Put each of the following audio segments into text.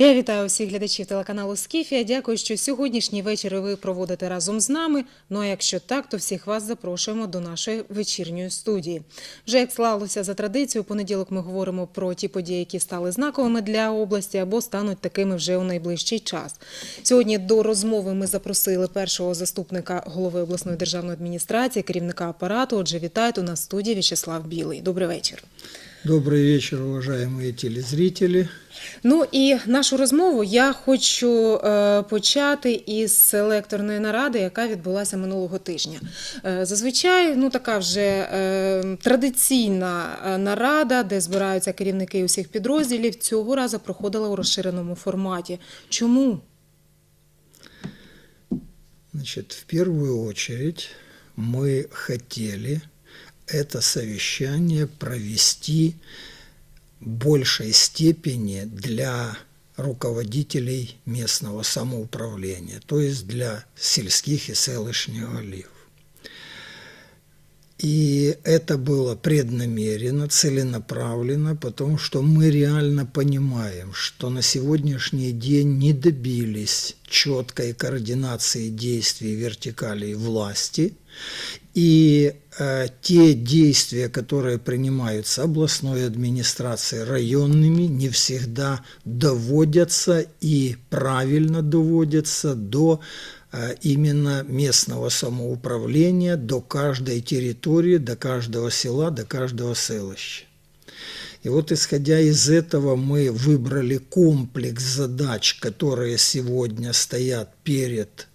Я вітаю всіх глядачів телеканалу Скіфія. Дякую, що сьогоднішній вечір ви проводите разом з нами. Ну а якщо так, то всіх вас запрошуємо до нашої вечірньої студії. Вже як склалося за традицією, понеділок ми говоримо про ті події, які стали знаковими для області або стануть такими вже у найближчий час. Сьогодні до розмови ми запросили першого заступника голови обласної державної адміністрації, керівника апарату. Отже, вітають у нас в студії В'ячеслав Білий. Добрий вечір. Добрый вечер, уважаемые телезрители. Ну і нашу розмову я хочу е, почати із селекторної наради, яка відбулася минулого тижня. Е, зазвичай, ну така вже е, традиційна е, нарада, де збираються керівники усіх підрозділів, цього разу проходила у розширеному форматі. Чому? Значит, в первую очередь мы хотели это совещание провести в большей степени для руководителей местного самоуправления, то есть для сельских и селищных голів. И это было преднамеренно, целенаправленно, потому что мы реально понимаем, что на сегодняшний день не добились четкой координации действий вертикалей власти, и те действия, которые принимаются областной администрацией, районными, не всегда доводятся и правильно доводятся до э, именно местного самоуправления, до каждой территории, до каждого села, до каждого селища. И вот исходя из этого мы выбрали комплекс задач, которые сегодня стоят перед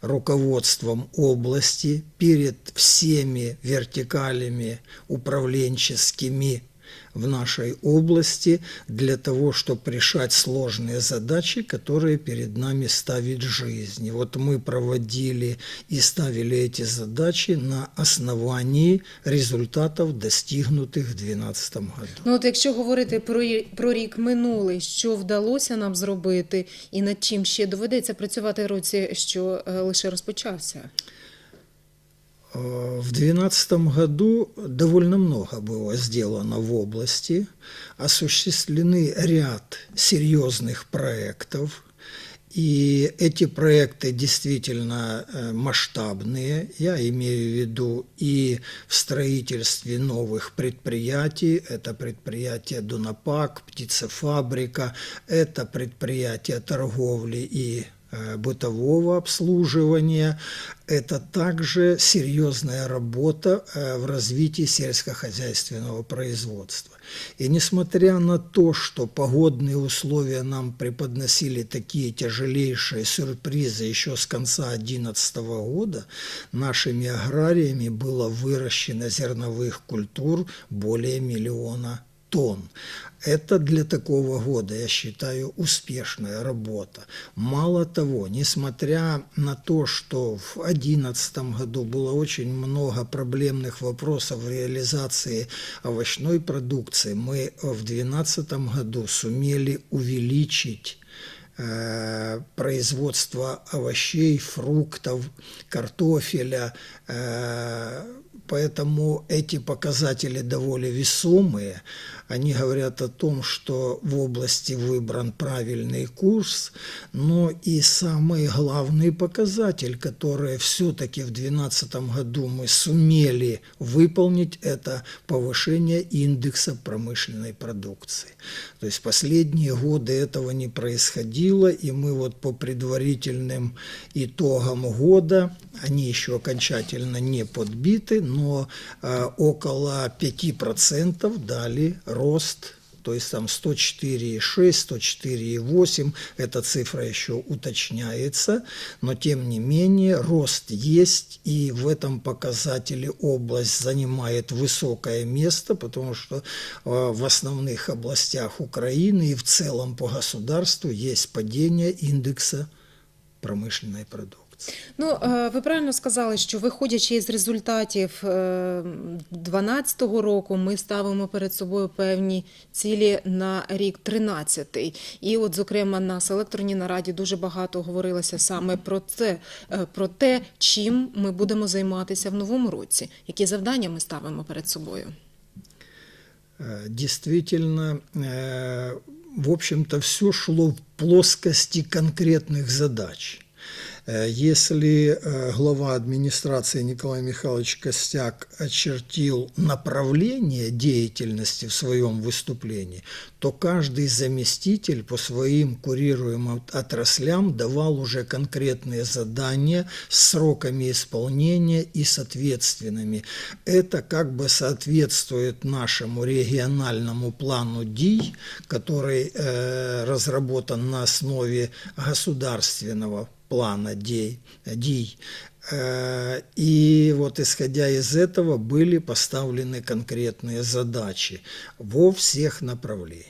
руководством области, перед всеми вертикалями управленческими в нашей области для того, чтобы решать сложные задачи, которые перед нами ставит жизнь. И вот мы проводили и ставили эти задачи на основании результатов, достигнутых в 2012 году. Ну от якщо говорити про, рі- про рік минулий, що вдалося нам зробити, і над чим ще доведеться працювати в році, що е, лише розпочався? Э, В 2012 году довольно много было сделано в области, осуществлены ряд серьезных проектов, и эти проекты действительно э, масштабные. Я имею в виду и в строительстве новых предприятий. Это предприятие Дунапак, птицефабрика, это предприятие торговли и э, бытового обслуживания. Это также серьезная работа э, в развитии сельскохозяйственного производства. И несмотря на то, что погодные условия нам преподносили такие тяжелейшие сюрпризы еще с конца 2011 года, нашими аграриями было выращено зерновых культур более миллиона тонн. Это для такого года, я считаю, успешная работа. Мало того, несмотря на то, что в 2011 году было очень много проблемных вопросов в реализации овощной продукции, мы в 2012 году сумели увеличить э, производство овощей, фруктов, картофеля. Поэтому эти показатели довольно весомые. Они говорят о том, что в области выбран правильный курс, но и самый главный показатель, который все-таки в 2012 году мы сумели выполнить, это повышение индекса промышленной продукции. То есть последние годы этого не происходило, и мы вот по предварительным итогам года, они еще окончательно не подбиты, но э, около 5% дали рост то есть там 104,6, 104,8, эта цифра еще уточняется, но тем не менее рост есть, и в этом показателе область занимает высокое место, потому что э, в основных областях Украины и в целом по государству есть падение индекса промышленной продукции. Ну, е, ви правильно сказали, що виходячи із результатів 2012 року, ми ставимо перед собою певні цілі на рік 13 І от, зокрема, на селекторній нараді дуже багато говорилося саме про це, е, про те, чим ми будемо займатися в новому році, які завдання ми ставимо перед собою. Э, Действительно, э, в общем-то, все шло в плоскости конкретных задач. Э, Если э, глава администрации Николай Михайлович Костяк очертил направление деятельности в своем выступлении, то каждый заместитель по своим курируемым отраслям давал уже конкретные задания с сроками исполнения и с ответственными. Это как бы соответствует нашему региональному плану ДИЙ, который э, разработан на основе государственного плана ДИЙ. ДИЙ. Э, И вот исходя из этого были поставлены конкретные задачи во всех направлениях.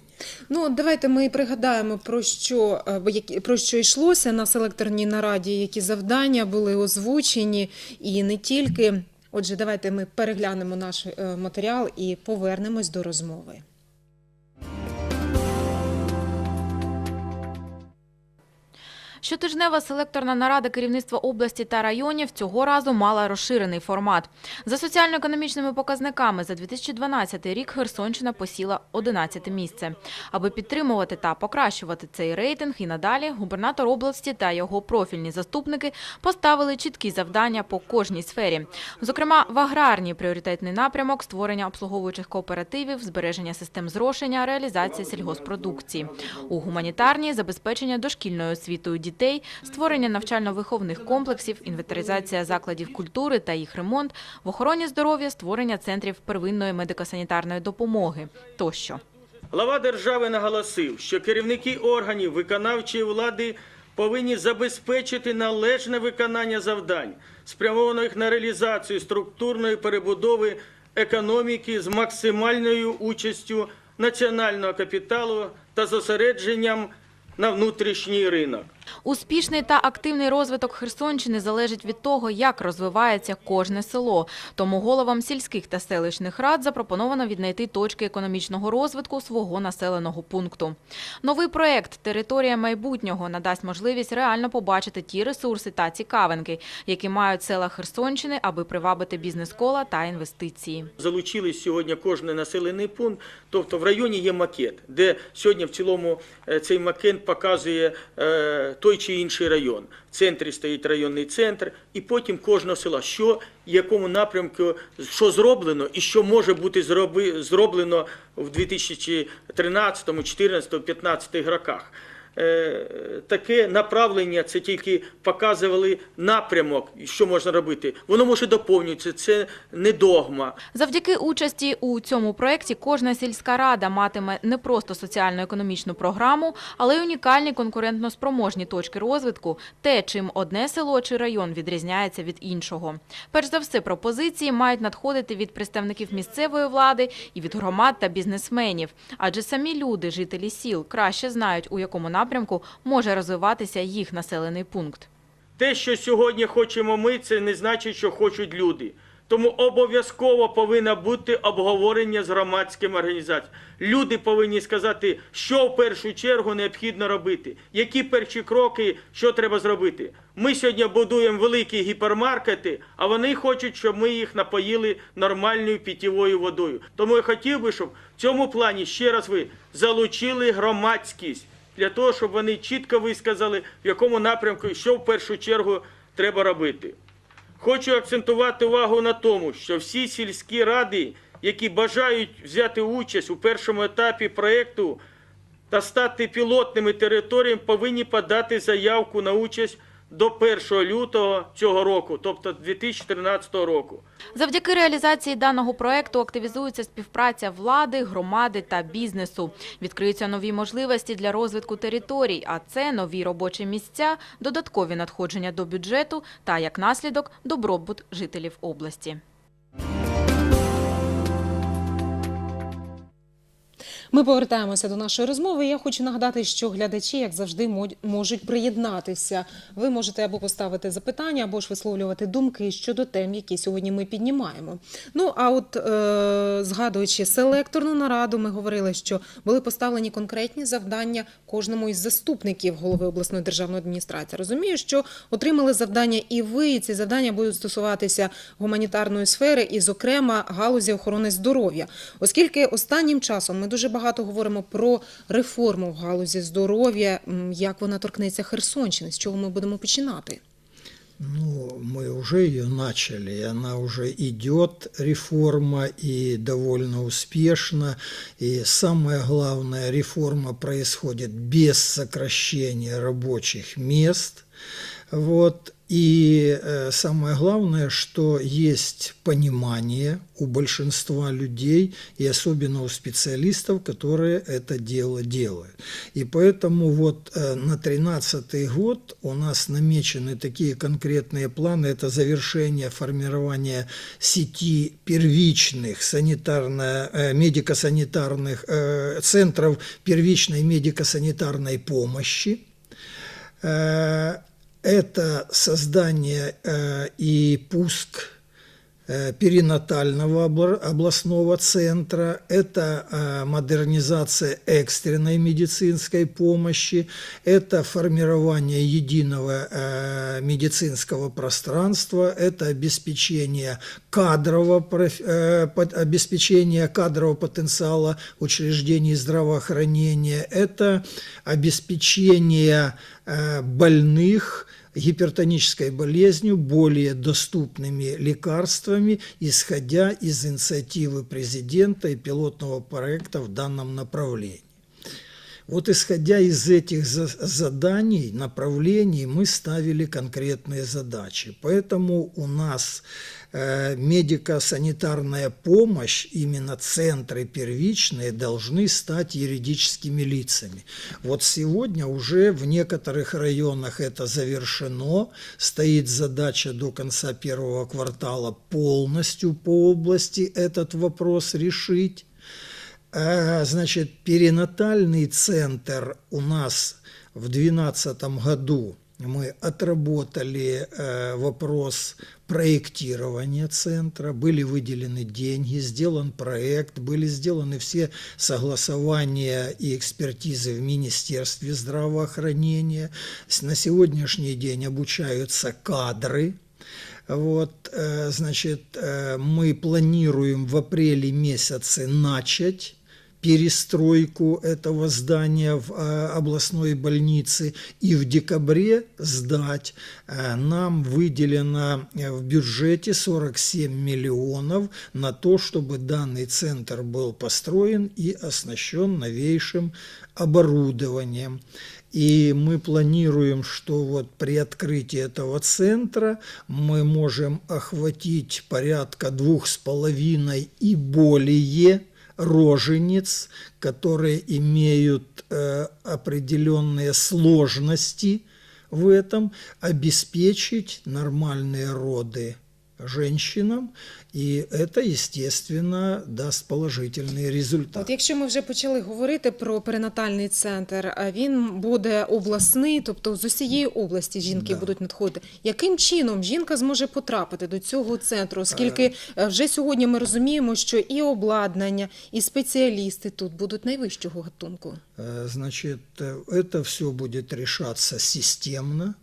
Ну, от давайте ми пригадаємо про що е, бо які- про що йшлося на селекторній нараді, які завдання були озвучені, і не тільки. Отже, давайте ми переглянемо наш е, матеріал і повернемось до розмови. Щотижнева селекторна нарада керівництва області та районів цього разу мала розширений формат. За соціально-економічними показниками за 2012 рік Херсонщина посіла 11 місце. Аби підтримувати та покращувати цей рейтинг і надалі, губернатор області та його профільні заступники поставили чіткі завдання по кожній сфері. Зокрема, в аграрній пріоритетний напрямок створення обслуговуючих кооперативів, збереження систем зрошення, реалізація сільгоспродукції. У гуманітарній забезпечення дошкільною освітою дітей, створення навчально-виховних комплексів, інвентаризація закладів культури та їх ремонт, в охороні здоров'я створення центрів первинної медико-санітарної допомоги тощо. Глава держави наголосив, що керівники органів виконавчої влади повинні забезпечити належне виконання завдань, спрямованих на реалізацію структурної перебудови економіки з максимальною участю національного капіталу та зосередженням на внутрішній ринок. Успішний та активний розвиток Херсонщини залежить від того, як розвивається кожне село. Тому головам сільських та селищних рад запропоновано віднайти точки економічного розвитку свого населеного пункту. Новий проект Територія майбутнього надасть можливість реально побачити ті ресурси та цікавинки, які мають села Херсонщини, аби привабити бізнес-кола та інвестиції. Залучили сьогодні кожний населений пункт. Тобто в районі є макет, де сьогодні в цілому е, цей макет показує е, той чи інший район. В центрі стоїть районний центр, і потім кожного села, що якому напрямку, що зроблено і що може бути зроби, зроблено в 2013, 2014, 2015 роках. Е, Таке направлення це тільки показували напрямок, що можна робити. Воно може доповнюватися, це не догма. Завдяки участі у цьому проєкті кожна сільська рада матиме не просто соціально-економічну програму, але й унікальні конкурентно-спроможні точки розвитку, те, чим одне село чи район відрізняється від іншого. Перш за все, пропозиції мають надходити від представників місцевої влади і від громад та бізнесменів, адже самі люди, жителі сіл, краще знають, у якому напрямку може розвиватися їх населений пункт. Те, що сьогодні хочемо ми, це не значить, що хочуть люди. Тому обов'язково повинно бути обговорення з громадськими організаціями. Люди повинні сказати, що в першу чергу необхідно робити, які перші кроки, що треба зробити. Ми сьогодні будуємо великі гіпермаркети, а вони хочуть, щоб ми їх напоїли нормальною питьовою водою. Тому я хотів би, щоб в цьому плані ще раз ви залучили громадськість для того, щоб вони чітко висказали, в якому напрямку і що в першу чергу треба робити. Хочу акцентувати увагу на тому, що всі сільські ради, які бажають взяти участь у першому етапі проєкту та стати пілотними територіями, повинні подати заявку на участь до 1 лютого цього року, тобто 2013 року. Завдяки реалізації даного проекту активізується співпраця влади, громади та бізнесу. Відкриються нові можливості для розвитку територій, а це нові робочі місця, додаткові надходження до бюджету та, як наслідок, добробут жителів області. Ми повертаємося до нашої розмови. Я хочу нагадати, що глядачі, як завжди, мож- можуть приєднатися. Ви можете або поставити запитання, або ж висловлювати думки щодо тем, які сьогодні ми піднімаємо. Ну а от е, згадуючи селекторну нараду, ми говорили, що були поставлені конкретні завдання кожному із заступників голови обласної державної адміністрації. Розумію, що отримали завдання і ви, і ці завдання будуть стосуватися гуманітарної сфери і, зокрема, галузі охорони здоров'я, оскільки останнім часом ми дуже багато багато говоримо про реформу в галузі здоров'я. Як вона торкнеться Херсонщини? З чого ми будемо починати? Ну, мы уже ее начали, и она уже идет, реформа, и довольно успешно. И самое главное, реформа происходит без сокращения рабочих мест. Вот. И э, самое главное, что есть понимание у большинства людей, и особенно у специалистов, которые это дело делают. И поэтому вот э, на 2013 год у нас намечены такие конкретные планы. Это завершение формирования сети первичных санитарно, э, медико-санитарных центров первичной медико-санитарной помощи. Э, это создание э, и пуск э, перинатального обла- областного центра, это э, модернизация экстренной медицинской помощи, это формирование единого э, медицинского пространства, это обеспечение кадрового, э, обеспечение кадрового потенциала учреждений здравоохранения, это обеспечение э, больных гипертонической болезнью более доступными лекарствами, исходя из инициативы президента и пилотного проекта в данном направлении. Вот исходя из этих за- заданий, направлений, мы ставили конкретные задачи. Поэтому у нас э, медико-санитарная помощь, именно центры первичные, должны стать юридическими лицами. Вот сегодня уже в некоторых районах это завершено. Стоит задача до конца первого квартала полностью по области этот вопрос решить. А, Значит, перинатальный центр у нас в 2012 году мы отработали э, вопрос проектирования центра, были выделены деньги, сделан проект, были сделаны все согласования и экспертизы в Министерстве здравоохранения. На сегодняшний день обучаются кадры, вот, э, значит, э, мы планируем в апреле месяце начать перестройку этого здания в э, областной больнице и в декабре сдать. Э, Нам выделено э, в бюджете 47 миллионов на то, чтобы данный центр был построен и оснащен новейшим оборудованием. И мы планируем, что вот при открытии этого центра мы можем охватить порядка двух с половиной и более рожениц, которые имеют э, определенные сложности в этом, обеспечить нормальные роды женщинам, и это, естественно, даст положительные результаты. От якщо ми вже почали говорити про перинатальний центр, а він буде обласний, тобто з усієї області жінки Да. будуть надходити. Яким чином жінка зможе потрапити до цього центру? Оскільки е, вже сьогодні ми розуміємо, що і обладнання, і спеціалісти тут будуть найвищого гатунку. Э, Значит, э, это все будет решаться системно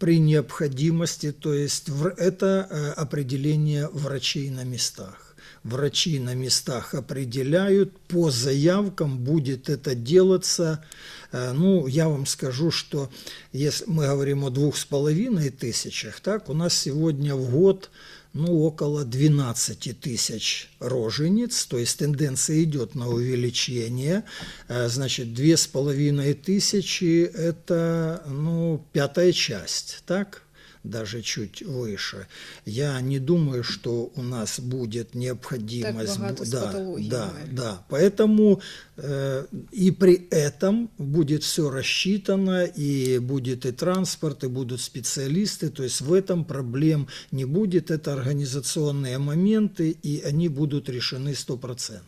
при необходимости, то есть это э, определение врачей на местах Врачи на местах определяют, по заявкам будет это делаться. Э, Ну, я вам скажу, что если мы говорим о двух с половиной тысячах, так, у нас сегодня в год ну, около 12 тысяч рожениц, то есть тенденция идет на увеличение. Э, Значит, две с половиной тысячи – это, ну, пятая часть, так? даже чуть выше. Я не думаю, что у нас будет необходимость... Так богато с да, патологиями. да, да. Поэтому э, и при этом будет все рассчитано, и будет и транспорт, и будут специалисты. То есть в этом проблем не будет. Это организационные моменты, и они будут решены 100%.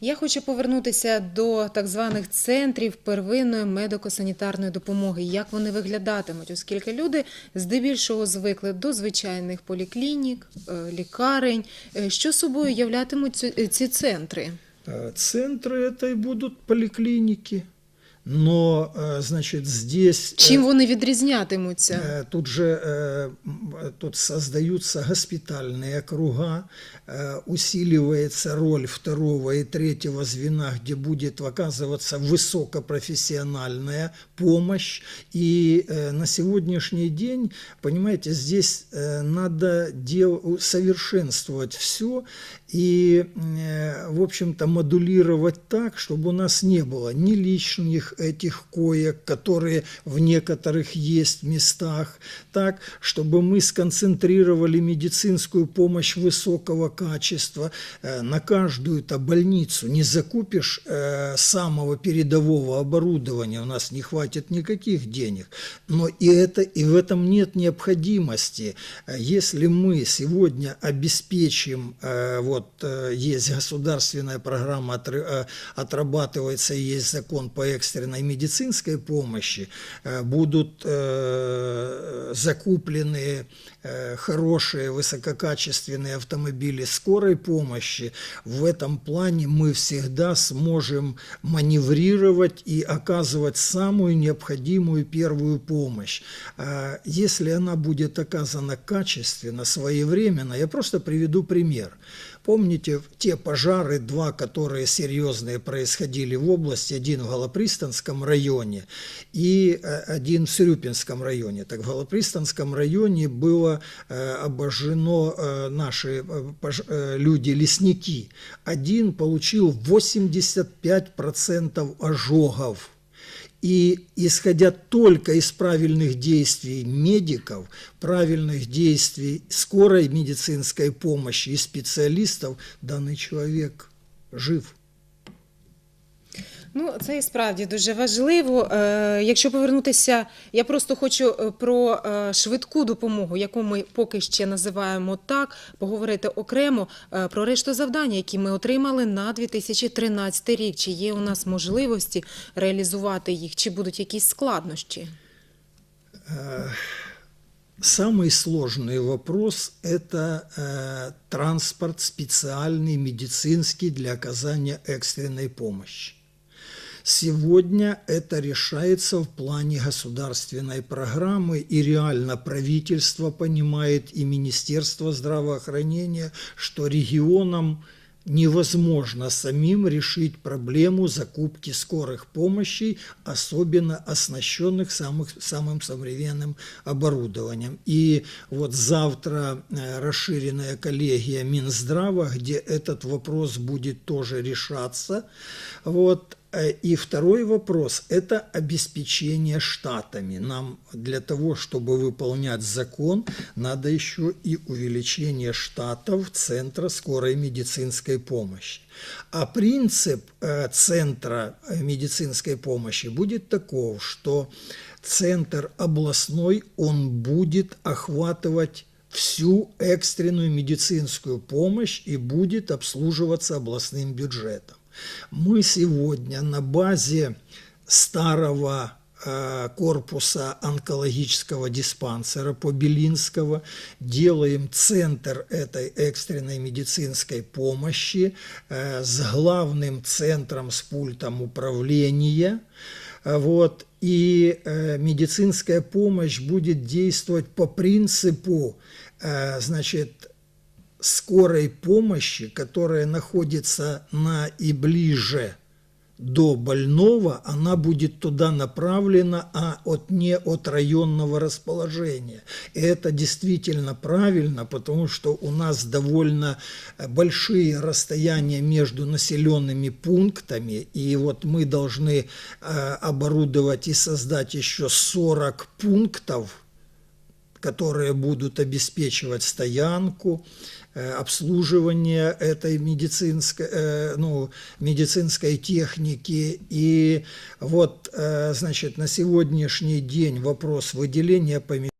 Я хочу повернутися до так званих центрів первинної медико-санітарної допомоги. Як вони виглядатимуть, оскільки люди здебільшого звикли до звичайних поліклінік, е, лікарень. Е, Що собою являтимуть ці- ці центри? Э, Центры это и будут поликлиники. но, э, значит, здесь... э, Чим вони відрізнятимуться? Э, Тут же э, м, э, тут создаются госпитальные округа, э, усиливается роль второго и третьего звена, где будет оказываться высокопрофессиональная помощь. И э, на сегодняшний день, понимаете, здесь э, надо дел, совершенствовать все И, э, в общем-то, модулировать так, чтобы у нас не было ни лишних этих коек, которые в некоторых есть местах, так, чтобы мы сконцентрировали медицинскую помощь высокого качества э, на каждую-то больницу. Не закупишь э, самого передового оборудования, у нас не хватит никаких денег. Но и, это, и в этом нет необходимости. Если мы сегодня обеспечим, э, вот э, есть государственная программа, э, отрабатывается, есть закон по экстренной медицинской помощи, э, будут закуплены хорошие высококачественные автомобили скорой помощи, в этом плане мы всегда сможем маневрировать и оказывать самую необходимую первую помощь. Если она будет оказана качественно, своевременно, я просто приведу пример. Помните те пожары, два, которые серьезные происходили в области, один в Голопристанском районе и э, один в Сюрюпинском районе. Так в Голопристанском районе было э, обожжено э, наши э, пож- э, люди-лесники. Один получил 85% ожогов. И исходя только из правильных действий медиков, правильных действий скорой медицинской помощи и специалистов, данный человек жив. Ну, це і справді дуже важливо. Е, Якщо повернутися, я просто хочу е, про е, швидку допомогу, яку ми поки ще називаємо так, поговорити окремо е, про решту завдання, які ми отримали на 2013 рік. Чи є у нас можливості реалізувати їх, чи будуть якісь складнощі? Самый сложный вопрос – это э, транспорт специальный, медицинский для оказания экстренной помощи. Сегодня это решается в плане государственной программы, и реально правительство понимает, и Министерство здравоохранения, что регионам невозможно самим решить проблему закупки скорых помощей, особенно оснащенных самых, самым современным оборудованием. И вот завтра э, расширенная коллегия Минздрава, где этот вопрос будет тоже решаться. Вот. Э, И второй вопрос – это обеспечение штатами. Нам для того, чтобы выполнять закон, надо еще и увеличение штатов Центра скорой медицинской помощи. А принцип э, Центра э, медицинской помощи будет таков, что Центр областной, он будет охватывать всю экстренную медицинскую помощь и будет обслуживаться областным бюджетом. Мы сегодня на базе старого э, корпуса онкологического диспансера Побелинского делаем центр этой экстренной медицинской помощи э, с главным центром с пультом управления. Э, Вот, и медицинская помощь будет действовать по принципу, значит, скорой помощи, которая находится на и ближе до больного, она будет туда направлена, а от, не от районного расположения. И это действительно правильно, потому что у нас довольно большие расстояния между населенными пунктами, и вот мы должны э, оборудовать и создать еще 40 пунктов, которые будут обеспечивать стоянку, э, обслуживание этой медицинской, э, ну, медицинской техники. И вот, э, значит, на сегодняшний день вопрос выделения помещений